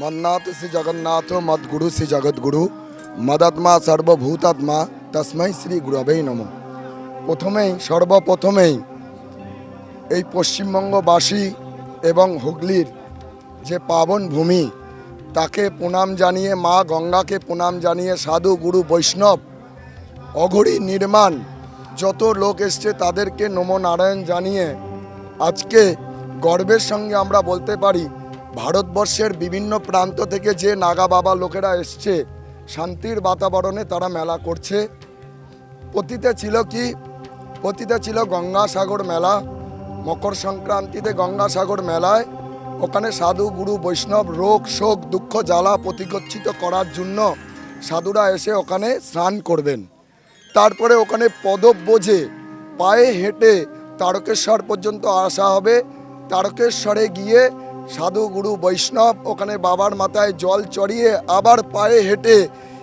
মন্নাথ শ্রী জগন্নাথ মদ্গুরু শ্রী জগৎগুরু মদাত্মা সর্বভূতাত্মা তস্মৈ শ্রী গুরবে নম প্রথমেই সর্বপ্রথমেই এই পশ্চিমবঙ্গবাসী এবং হুগলির যে পাবন ভূমি, তাকে প্রণাম জানিয়ে, মা গঙ্গাকে প্রণাম জানিয়ে সাধু গুরু বৈষ্ণব অঘরী নির্মাণ, যত লোক এসছে তাদেরকে নমো নারায়ণ জানিয়ে, আজকে গর্বের সঙ্গে আমরা বলতে পারি ভারতবর্ষের বিভিন্ন প্রান্ত থেকে যে নাগা বাবা লোকেরা এসছে, শান্তির বাতাবরণে তারা মেলা করছে। পতিতে ছিল কি? পতিতে ছিল গঙ্গাসাগর মেলা, মকর সংক্রান্তিতে গঙ্গাসাগর মেলায়। ওখানে সাধু, গুরু, বৈষ্ণব, রোগ, শোক, দুঃখ, জ্বালা প্রতিগচ্ছিত করার জন্য সাধুরা এসে ওখানে স্নান করবেন। তারপরে ওখানে পদব বোঝে, পায়ে হেঁটে তারকেশ্বর পর্যন্ত আসা হবে। তারকেশ্বরে গিয়ে সাধু গুরু বৈষ্ণব ওখানে বাবার মাথায় জল চড়িয়ে আবার পায়ে হেঁটে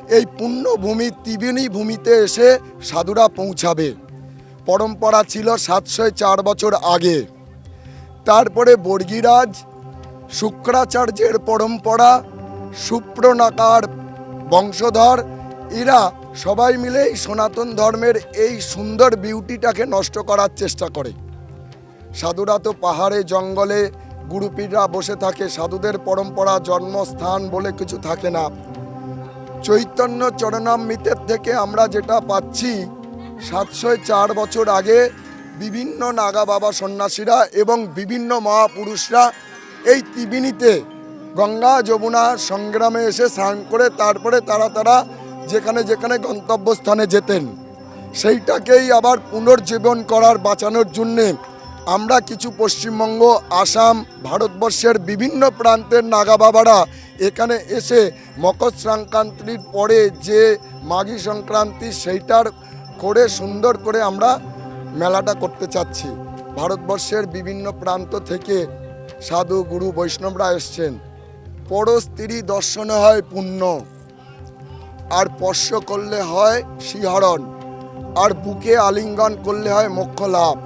এই পুণ্যভূমি ত্রিবেণী ভূমিতে এসে সাধুরা পৌঁছাবে। পরম্পরা ছিল সাতশো চার বছর আগে। তারপরে বর্গিরাজ, শুক্রাচার্যের পরম্পরা সুপ্রনাকার বংশধর, এরা সবাই মিলে এই সনাতন ধর্মের এই সুন্দর বিউটিটাকে নষ্ট করার চেষ্টা করে। সাধুরা তো পাহাড়ে, জঙ্গলে গুরুপীররা বসে থাকে, সাধুদের পরম্পরা, জন্মস্থান বলে কিছু থাকে না। চৈতন্য চরণামৃতের থেকে আমরা যেটা পাচ্ছি সাতশো চার বছর আগে বিভিন্ন নাগা বাবা সন্ন্যাসীরা এবং বিভিন্ন মহাপুরুষরা এই ত্রিবেণীতে গঙ্গা যমুনা সংগ্রামে এসে স্নান করে তারপরে তারা তারা যেখানে যেখানে গন্তব্যস্থানে যেতেন। সেইটাকেই আবার পুনর্জীবন করার বাঁচানোর জন্যে আমরা কিছু পশ্চিমবঙ্গ, আসাম, ভারতবর্ষের বিভিন্ন প্রান্তের নাগা বাবারা এখানে এসে মকর সংক্রান্তির পরে যে মাঘী সংক্রান্তি সেইটার করে সুন্দর করে আমরা মেলাটা করতে চাচ্ছি। ভারতবর্ষের বিভিন্ন প্রান্ত থেকে সাধু গুরু বৈষ্ণবরা এসছেন। পর স্ত্রী দর্শনে হয় পুণ্য, আর স্পর্শ করলে হয় শিহরণ, আর বুকে আলিঙ্গন করলে হয় মোক্ষ লাভ।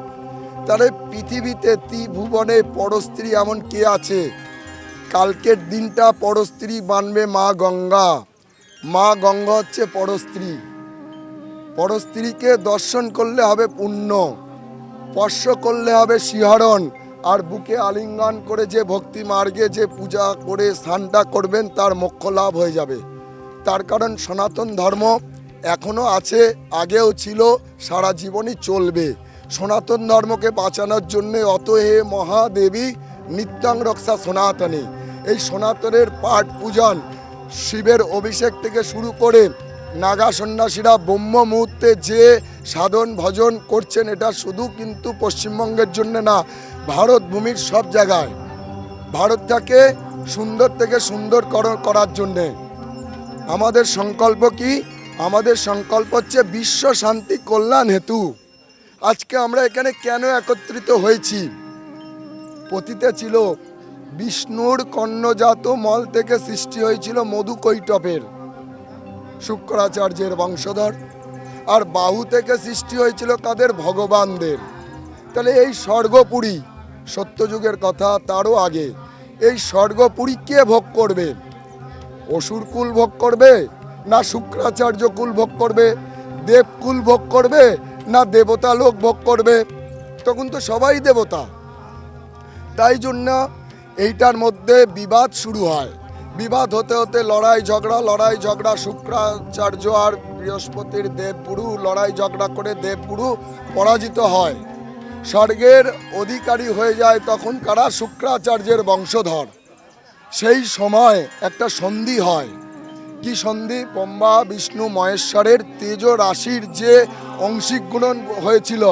তাহলে পৃথিবীতে ত্রিভুবনে পরস্ত্রী এমন কে আছে? কালকের দিনটা পরস্ত্রী বানবে মা গঙ্গা। মা গঙ্গা হচ্ছে পরস্ত্রী। পরস্ত্রীকে দর্শন করলে হবে পুণ্য, স্পর্শ করলে হবে শিহরণ, আর বুকে আলিঙ্গন করে যে ভক্তি মার্গে যে পূজা করে স্নানটা করবেন, তার মোক্ষ লাভ হয়ে যাবে। তার কারণ সনাতন ধর্ম এখনও আছে, আগেও ছিল, সারা জীবনই চলবে। সনাতন ধর্মকে বাঁচানোর জন্যে অত হে মহাদেবী নিত্যাং রক্ষা সনাতনী। এই সনাতনের পাঠ পূজন শিবের অভিষেক থেকে শুরু করে নাগা সন্ন্যাসীরা ব্রহ্ম মুহূর্তে যে সাধন ভজন করছেন এটা শুধু কিন্তু পশ্চিমবঙ্গের জন্য না, ভারত ভূমির সব জায়গায়। ভারতটাকে সুন্দর থেকে সুন্দর করার জন্যে। আমাদের সংকল্প কি? আমাদের সংকল্প হচ্ছে বিশ্ব শান্তি কল্যাণ হেতু। আজকে আমরা এখানে কেন একত্রিত হয়েছি? পতিতে ছিল বিষ্ণুর কর্ণজাত মল থেকে সৃষ্টি হয়েছিল মধু কৈটপের, শুক্রাচার্যের বংশধর, আর বাহু থেকে সৃষ্টি হয়েছিল কাদের ভগবানদের। তাহলে এই স্বর্গপুরী, সত্যযুগের কথা তারও আগে, এই স্বর্গপুরী কে ভোগ করবে? অসুর কুল ভোগ করবে না শুক্রাচার্য কুল ভোগ করবে? দেবকুল ভোগ করবে না দেবতা লোক ভোগ করবে, তখন তো সবাই দেবতা। তাই জন্য এইটার মধ্যে বিবাদ শুরু হয়। বিবাদ হতে হতে লড়াই, ঝগড়া লড়াই, ঝগড়া, শুক্রাচার্য আর বৃহস্পতির দেবগুরু লড়াই, ঝগড়া করে দেবগুরু পরাজিত হয়। স্বর্গের অধিকারী হয়ে যায় তখন কারা? শুক্রাচার্যের বংশধর। সেই সময় একটা সন্ধি হয়। কি সন্ধি? ব্রহ্মা বিষ্ণু, মহেশ্বরের তেজ রাশির যে অংশিক গুণন হয়েছিল,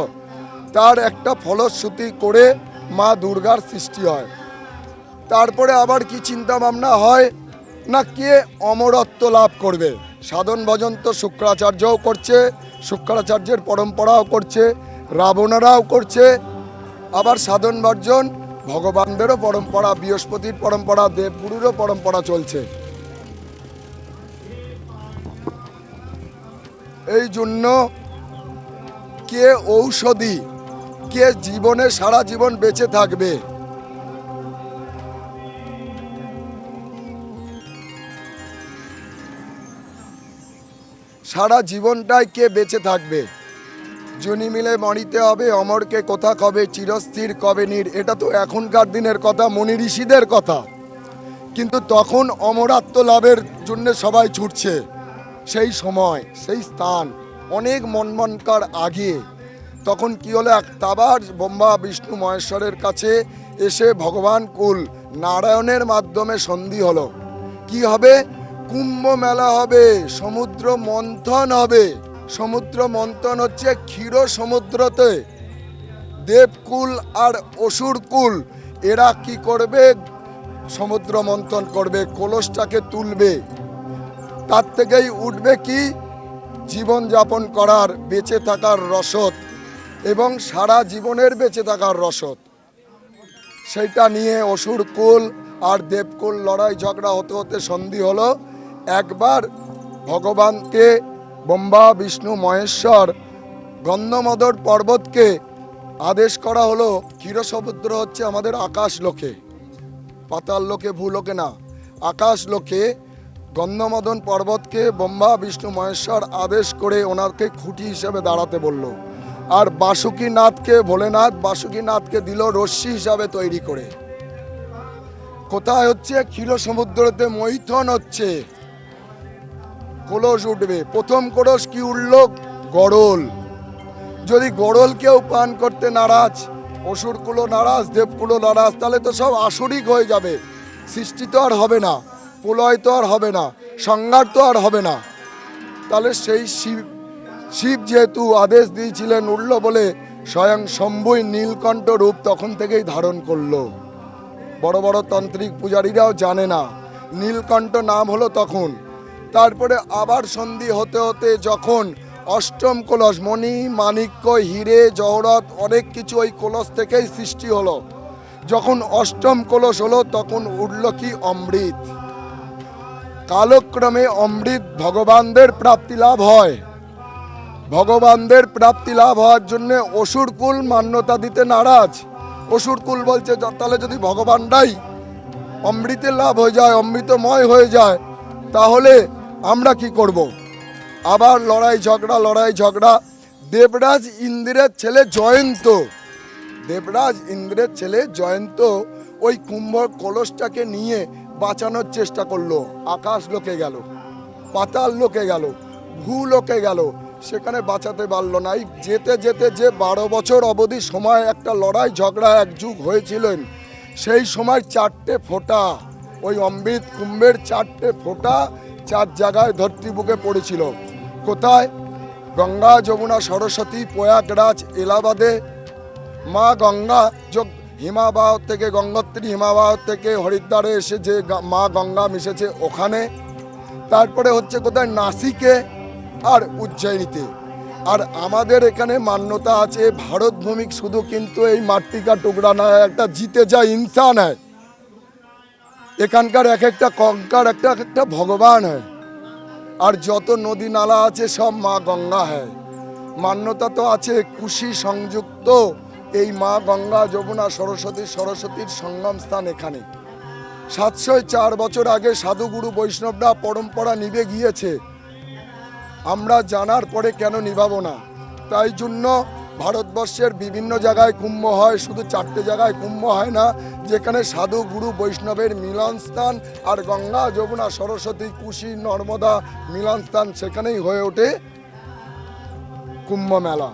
তার একটা ফলশ্রুতি করে মা দুর্গার সৃষ্টি হয়। তারপরে আবার কি চিন্তা ভাবনা হয়? না কে অমরত্ব লাভ করবে? সাধন ভজন তো শুক্রাচার্যও করছে, শুক্রাচার্যের পরম্পরাও করছে, রাবণরাও করছে। আবার সাধন ভজন, ভগবানদেরও পরম্পরা, বৃহস্পতির পরম্পরা, দেবগুরুরও পরম্পরা চলছে। এই জন্য কে ঔষধি, কে জীবনে সারা জীবন বেঁচে থাকবে? সারা জীবনটাই কে বেঁচে থাকবে? জুনি মিলে মরিতে হবে, অমরকে কোথা কবে, চিরস্থির কবে নির? এটা তো এখনকার দিনের কথা, মনি ঋষিদের কথা। কিন্তু তখন অমরাত্ম লাভের জন্য সবাই ছুটছে। সেই সময়, সেই স্থান, অনেক মনমনকার আগে। তখন কি হলো, এক তাবার ব্রহ্মা বিষ্ণু মহেশ্বরের কাছে এসে ভগবান কুল নারায়ণের মাধ্যমে সন্ধি হলো। কি হবে? কুম্ভ মেলা হবে, সমুদ্র মন্থন হবে। সমুদ্র মন্থন হচ্ছে ক্ষীর সমুদ্রতে। দেবকুল আর অসুরকুল এরা কি করবে? সমুদ্র মন্থন করবে, কলসটাকে তুলবে। তার থেকেই উঠবে কি? জীবন যাপন করার, বেঁচে থাকার রসদ এবং সারা জীবনের বেঁচে থাকার রসদ। সেইটা নিয়ে অসুর কুল আর দেবকুল লড়াই ঝগড়া হতে হতে সন্ধি হলো। একবার ভগবানকে ব্রহ্মা, বিষ্ণু, মহেশ্বর, গন্ধমদর পর্বতকে আদেশ করা হলো ক্ষীরসমুদ্র হচ্ছে আমাদের আকাশ লোকে পাতাল লোকে ভূলোকে না আকাশ লোকে গন্ধমদন পর্বতকে ব্রহ্মা, বিষ্ণু, মহেশ্বর আদেশ করে ওনাকে খুঁটি হিসেবে দাঁড়াতে বলল। আর বাসুকীনাথকে ভোলেনাথ, বাসুকীনাথকে দিল রশ্মি হিসাবে তৈরি করে। কোথায় হচ্ছে? ক্ষীর সমুদ্রতে মৈথন হচ্ছে। কলস উঠবে। প্রথম কলস কি উঠল? গড়ল যদি গড়লকেও পান করতে নারাজ, অসুরকুলো নারাজ, দেবকুলো নারাজ, তাহলে তো সব আসরিক হয়ে যাবে। সৃষ্টি তো আর হবে না। প্রলয় তো আর হবে না সংঘার তো আর হবে না। তাহলে সেই শিব শিব যেহেতু আদেশ দিয়েছিলেন উঠল বলে স্বয়ং শম্ভুই নীলকণ্ঠ রূপ তখন থেকেই ধারণ করল। বড় বড় তান্ত্রিক পূজারীরাও জানে না, নীলকণ্ঠ নাম হলো তখন। তারপরে আবার সন্ধি হতে হতে যখন অষ্টম কলস, মণি, মাণিক্য, হিরে, জহরত অনেক কিছু ওই কলস থেকেই সৃষ্টি হলো। যখন অষ্টম কলস হলো তখন উঠল কি অমৃত। কালক্রমে অমৃত ভগবানদের প্রাপ্তি লাভ হয়। ভগবানদের প্রাপ্তি লাভ হওয়ার জন্য অসুরকুল মান্যতা দিতে নারাজ। অসুরকুল বলছে তাহলে যদি ভগবানটাই অমৃতের লাভ হয়ে যায়, অমৃতময় হয়ে যায়, তাহলে আমরা কি করব। আবার লড়াই ঝগড়া লড়াই ঝগড়া। দেবরাজ ইন্দ্রের ছেলে জয়ন্ত। দেবরাজ ইন্দ্রের ছেলে জয়ন্ত ওই কুম্ভ কলসটাকে নিয়ে বাঁচানোর চেষ্টা করল। আকাশ লোকে গেল, পাতাল লোকে গেল, ভূ লোকে গেল। সেখানে বাঁচাতে পারল না। যেতে যেতে যে বারো বছর অবধি সময় একটা লড়াই ঝগড়া এক যুগ হয়েছিলেন, সেই সময় চারটে ফোঁটা, ওই অমৃত কুম্ভের চারটে ফোঁটা চার জায়গায় ধরতি বুকে পড়েছিল। কোথায়? গঙ্গা, যমুনা, সরস্বতী, প্রয়াগরাজ, এলাহাবাদে। মা গঙ্গা হিমাবাহ থেকে, গঙ্গোত্রী হিমাবাহ থেকে হরিদ্বারে এসে যে মা গঙ্গা মিশেছে ওখানে। তারপরে হচ্ছে কোথায়? নাসিকে আর উজ্জয়িনীতে। আর আমাদের এখানে মান্যতা আছে, ভারত ভূমিক শুধু কিন্তু এই মাট্টিকা টুকরা না একটা জিতে যা ইনসান হয় এখানকার এক একটা কঙ্কার, একটা এক একটা ভগবান হয়। আর যত নদী নালা আছে, সব মা গঙ্গা হয়। মান্যতা তো আছে, কুশি সংযুক্ত এই মা গঙ্গা যমুনা সরস্বতী সরস্বতীর সঙ্গম স্থান এখানে। সাতশো চার বছর আগে সাধুগুরু বৈষ্ণবরা পরম্পরা নিভে গিয়েছে। আমরা জানার পরে কেন নিভাবো না? তাই জন্য ভারতবর্ষের বিভিন্ন জায়গায় কুম্ভ হয়, শুধু চারটে জায়গায় কুম্ভ হয় না, যেখানে সাধু গুরু বৈষ্ণবের মিলন স্থান আর গঙ্গা যমুনা সরস্বতী কুশি নর্মদা মিলন স্থান সেখানেই হয়ে ওঠে কুম্ভ মেলা।